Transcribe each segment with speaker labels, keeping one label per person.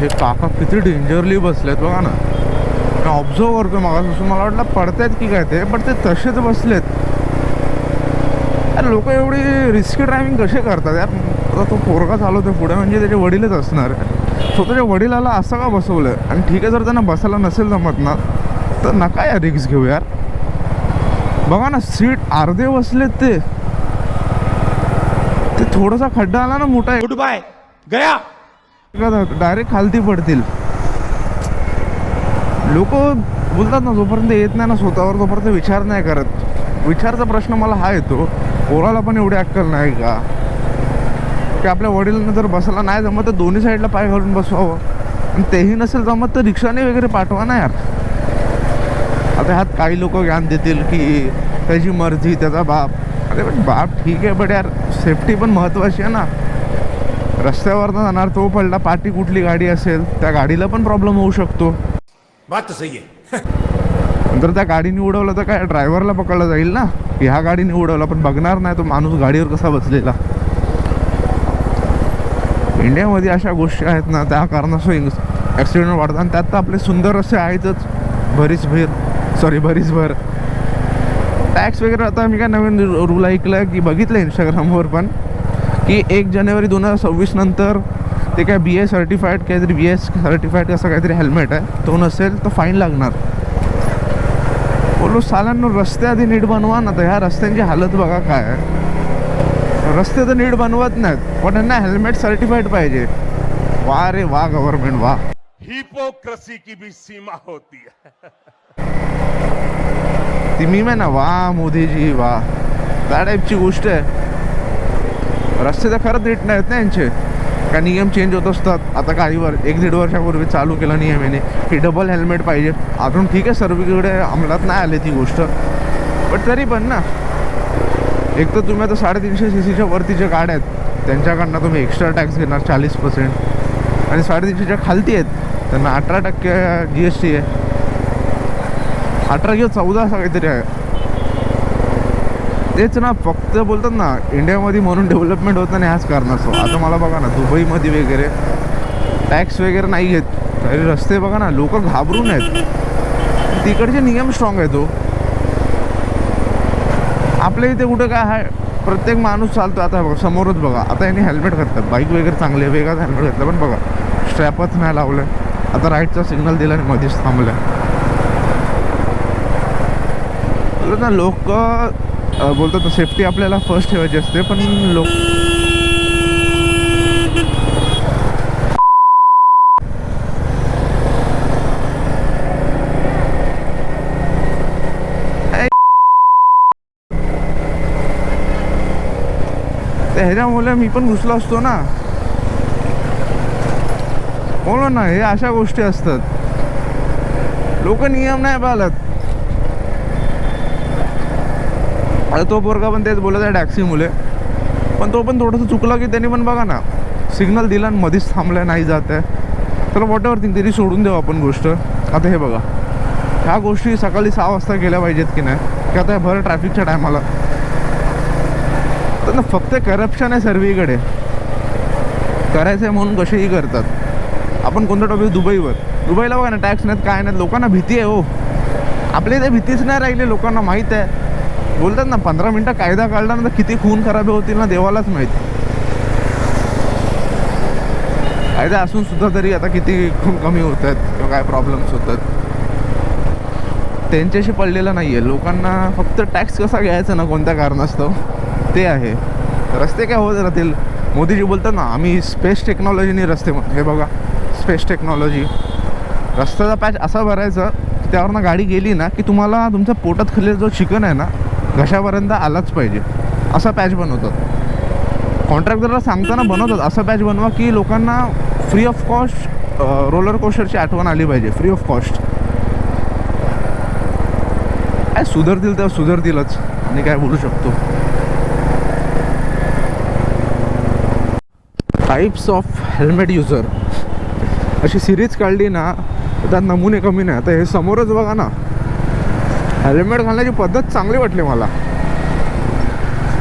Speaker 1: हे काका किती डेंजरली बसलेत बघा ना. मी ऑब्झर्व करतो मग मला वाटलं पडतायत की काय ते पण ते तसेच बसलेत. लोक एवढी रिस्की ड्रायव्हिंग कसे करतात? यार आता तो पोरगा चालवतो पुढे म्हणजे त्याचे वडीलच असणार. स्वतःच्या वडिलाला असं का बसवलं आणि ठीक आहे जर त्यांना बसायला नसेल जमत ना तर नका यार रिक्स घेऊ यार. बघा ना सीट अर्धे बसलेत ते. ते थोडासा खड्डा आला ना मोठा.
Speaker 2: गुड बाय गया.
Speaker 1: डायरेक्ट खालती पडतील. लोक बोलतात ना जोपर्यंत येत नाही ना स्वतःवर तोपर्यंत विचार नाही करत. विचारचा प्रश्न मला हा येतो पोराला पण एवढी अक्कल नाही का? की आपल्या वडिलांना जर बसायला नाही जमत तर दोन्ही साईडला पाय घालून बसवावं आणि तेही नसेल जमत तर रिक्षाने वगैरे पाठवा ना यार. आता ह्यात काही लोक ज्ञान देतील की त्याची मर्जी त्याचा बाप. अरे पण बाप ठीक आहे बट यार सेफ्टी पण महत्त्वाची आहे ना. रस्त्यावर जाणार तो पडला पाठी कुठली गाडी असेल त्या गाडीला पण प्रॉब्लेम होऊ शकतो.
Speaker 2: बात सही है
Speaker 1: जर त्या गाडीने उडवलं तर काय ड्रायव्हरला पकडलं जाईल ना? की ह्या गाडीने उडवलं पण बघणार नाही तो माणूस गाडीवर कसा बसलेला. इंडियामध्ये अशा गोष्टी आहेत ना त्या कारणास्तव ॲक्सिडेंट वाढतात. आणि त्यात तर आपले सुंदर रस्ते आहेतच. भरीच भीर. सॉरी भरीच भर. टॅक्स वगैरे आता मी काय नवीन रूल ऐकलं की बघितलं इंस्टाग्रामवर पण. की एक जानेवारी दोन हजार सव्वीस नंतर ते काय बी ए सर्टिफाईड काहीतरी बी एस सर्टिफाईड असं काहीतरी हेल्मेट आहे. तो नसेल तर फाईन लागणार. बोलो सालांनो रस्ते आधी नीट बनवा ना तर ह्या रस्त्यांची हालत बघा काय आहे. रस्ते तर नीट बनवत नाहीत पण त्यांना हेल्मेट सर्टिफाईड पाहिजे. वा रे वा गव्हर्नमेंट वा.
Speaker 2: हिपोक्रेसी की भी सीमा होती है।
Speaker 1: ती मी ना वा मोदीजी वा. त्या टाईपची गोष्ट आहे. रस्ते तर खरंच नीट नाहीत ना यांचे. का नियम चेंज होत असतात. आता काही वर एक दीड वर्षापूर्वी चालू केला नियम याने की डबल हेल्मेट पाहिजे. अजून ठीक आहे सर्वीकडे अंमलात नाही आले ती गोष्ट. बट तरी पण ना. एक तर तुम्ही आता साडेतीनशे सी सीच्या वरतीच्या गाड्या आहेत त्यांच्याकडनं तुम्ही एक्स्ट्रा टॅक्स घेणार चाळीस पर्सेंट आणि साडेतीनशेच्या खालती आहेत त्यांना अठरा टक्के जी एस टी आहे. अठरा किंवा चौदा असं काहीतरी आहे. तेच ना फक्त बोलतात ना इंडियामध्ये म्हणून डेव्हलपमेंट होत नाही ह्याच कारणास्तव आता मला बघा ना दुबईमध्ये वगैरे टॅक्स वगैरे नाही घेत. तरी रस्ते बघा ना लोक घाबरून आहेत. तिकडचे नियम स्ट्रॉंग आहे तो आपल्या इथे कुठं काय आहे? प्रत्येक माणूस चालतो. आता बघा समोरच बघा. आता यांनी हेल्मेट घातलं बाईक वगैरे चांगले वेगळाच हेल्मेट घातलं. पण बघा स्ट्रॅपच नाही लावलं. आता राईटचा सिग्नल दिला आणि मध्येच थांबलं ना लोक बोलतो बोलतात सेफ्टी आपल्याला फर्स्ट ठेवायची असते पण लोक ह्याच्यामुळे मी पण घुसलो असतो ना. बोलो ना हे अशा गोष्टी असतात. लोक नियम नाही पाळत. आता तो पोरगा पण तेच बोलत आहे टॅक्सी मुले. पण तो पण थोडंसं चुकला की त्यांनी पण बघा ना सिग्नल दिला आणि मध्येच थांबला नाही जात आहे. तर वॉटेवर तरी सोडून देऊ आपण गोष्ट. आता हे बघा ह्या गोष्टी सकाळी सहा वाजता केल्या पाहिजेत की नाही? की आता भर ट्रॅफिकच्या टायमाला तर ना फक्त करप्शन आहे सर्वीकडे. करायचं आहे म्हणून कसेही करतात. आपण कोणतं टॉपिक दुबईवर. दुबईला बघा ना टॅक्स नाहीत काय नाहीत लोकांना भीती आहे हो. आपल्या इथे भीतीच नाही राहिली लोकांना माहीत आहे. बोलतात ना पंधरा मिनटं कायदा काढला ना तर किती खून खराब होतील ना देवालाच माहिती. कायदा असून सुद्धा तरी आता किती खून कमी होत आहेत किंवा काय प्रॉब्लेम्स होतात त्यांच्याशी पडलेलं नाही आहे लोकांना फक्त टॅक्स कसा घ्यायचा ना कोणत्या कारणास्तव? ते आहे. रस्ते काय होत राहतील? मोदीजी बोलतात ना आम्ही स्पेस टेक्नॉलॉजीने रस्ते हे बघा स्पेस टेक्नॉलॉजी रस्त्याचा पॅच असा भरायचा त्यावर त्यावरनं गाडी गेली ना की तुम्हाला तुमच्या पोटात खाली जो चिकन आहे ना घशापर्यंत आलाच पाहिजे. असा पॅच बनवतात. कॉन्ट्रॅक्टरला सांगताना बनवतात असं पॅच बनवा की लोकांना फ्री ऑफ कॉस्ट रोलर कोस्टरची आठवण आली पाहिजे फ्री ऑफ कॉस्ट काय सुधारतील तर सुधारतीलच आणि काय बोलू शकतो. टाईप्स ऑफ हेल्मेट युजर अशी सिरीज काढली ना त्यात नमुने कमी नाही. आता हे समोरच बघा ना. हेल्मेट घालण्याची पद्धत चांगली वाटली मला.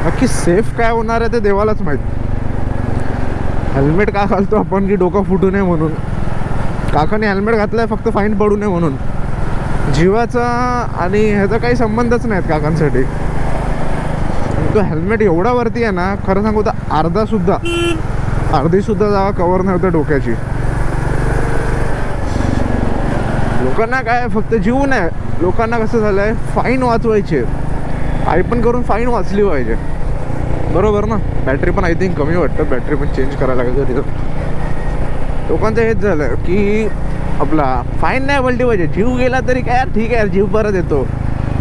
Speaker 1: नक्की सेफ काय होणार आहे ते देवालाच माहीत. हेल्मेट का घालतो आपण की डोकं फुटू नये म्हणून? काकाने हेल्मेट घातलाय फक्त फाईन पडू नये म्हणून. जीवाचा आणि ह्याचा काही संबंधच नाहीत काकांसाठी. तो हेल्मेट एवढा वरती आहे ना खरं सांगू तर अर्धा सुद्धा अर्धी सुद्धा जागा कवर नाही होतं डोक्याची. लोकांना काय फक्त जीव नाही. लोकांना कसं झालं आहे फाईन वाचवायचे. आई पण करून फाईन वाचली पाहिजे. बरोबर ना? बॅटरी पण आय थिंक कमी वाटतं. बॅटरी पण चेंज करायला लागेल तिथं लोकांचं हेच झालं की आपला फाईन नाही भरली पाहिजे. जीव गेला तरी काय? यार ठीक आहे यार जीव परत येतो.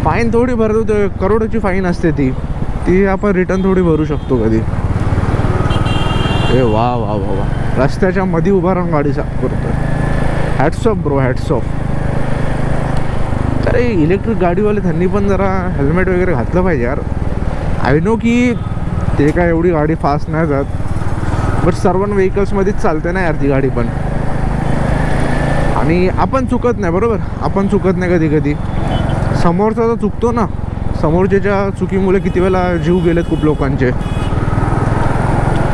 Speaker 1: फाईन थोडी भरतो ते करोडची फाईन असते ती. ती आपण रिटर्न थोडी भरू शकतो कधी. ए वा वा वा वा. रस्त्याच्या मध्ये उभा राहून गाडी साफ करतो hats off bro hats off अरे इलेक्ट्रिक गाडीवाले त्यांनी पण जरा हेल्मेट वगैरे घातलं पाहिजे यार. आय नो की ते काय एवढी गाडी फास्ट नाही जात. बट सर्वन व्हेकल्समध्येच चालते ना यार ती गाडी पण. आणि आपण चुकत नाही बरोबर? आपण चुकत नाही कधी कधी समोरचा तर चुकतो ना. समोरच्याच्या चुकीमुळे किती वेळा जीव गेलेत खूप लोकांचे.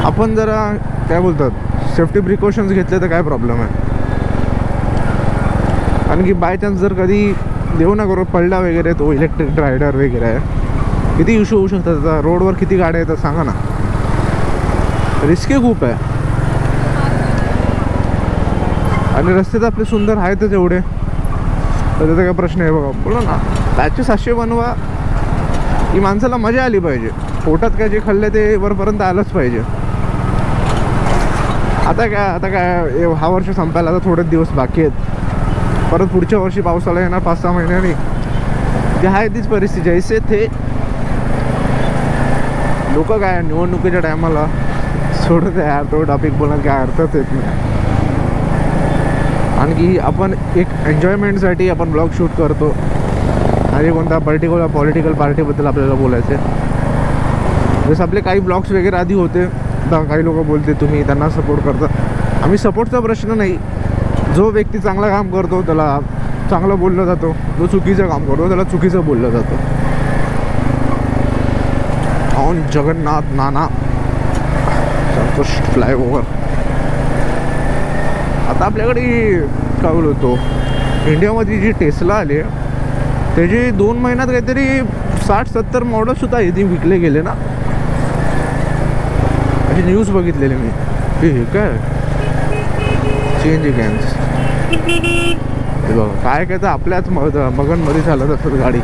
Speaker 1: आपण जरा काय बोलतात? सेफ्टी प्रिकॉशन्स घेतले तर काय प्रॉब्लेम आहे? कारण की बाय चान्स जर कधी देऊ ना करू पडला वगैरे तो इलेक्ट्रिक रायडर वगैरे आहे. किती इश्यू होऊ शकतात आता? रोडवर किती गाड्या येतात सांगा ना. रिस्की खूप आहे. आणि रस्ते तर आपले सुंदर आहेतच एवढे. तर त्याचा काय प्रश्न आहे बघा. बोला ना. त्याचे सातशे बनवा. ही माणसाला मजा आली पाहिजे. पोटात काय जे खाल्लं ते वरपर्यंत आलंच पाहिजे. आता काय आता काय हा वर्ष संपायला आता थोडेच दिवस बाकी आहेत. परत पुढच्या वर्षी पावसाळा येणार पाच सहा महिन्याने. जे आहे तीच परिस्थिती. जैसे थे लोक काय निवडणुकीच्या टायमाला सोडत आहे यार. तो टॉपिक बोलण्यात काय अर्थच येत नाही. आणखी आपण एक एन्जॉयमेंटसाठी आपण ब्लॉग शूट करतो. आणि कोणत्या पर्टिक्युलर पॉलिटिकल पार्टीबद्दल आपल्याला बोलायचं आहे जसं आपले काही ब्लॉग्स वगैरे आधी होते काही लोक बोलते तुम्ही त्यांना सपोर्ट करता. आम्ही सपोर्टचा प्रश्न नाही. जो व्यक्ती चांगलं काम करतो त्याला चांगलं बोललं जातो. जो चुकीचं काम करतो त्याला चुकीचं बोललं जातं. ऑन जगन्नाथ नाना. संतोष फ्लायओव्हर. आता आपल्याकडे काय बोलतो इंडियामध्ये जी टेस्ला आली आहे त्याची दोन महिन्यात काहीतरी साठ सत्तर मॉडेलसुद्धा आहे इथे विकले गेले ना. अशी न्यूज बघितलेली मी. हे काय? चेंज कॅन्स काय काय तर आपल्याच मग मगनमध्ये चालत असतात गाडी.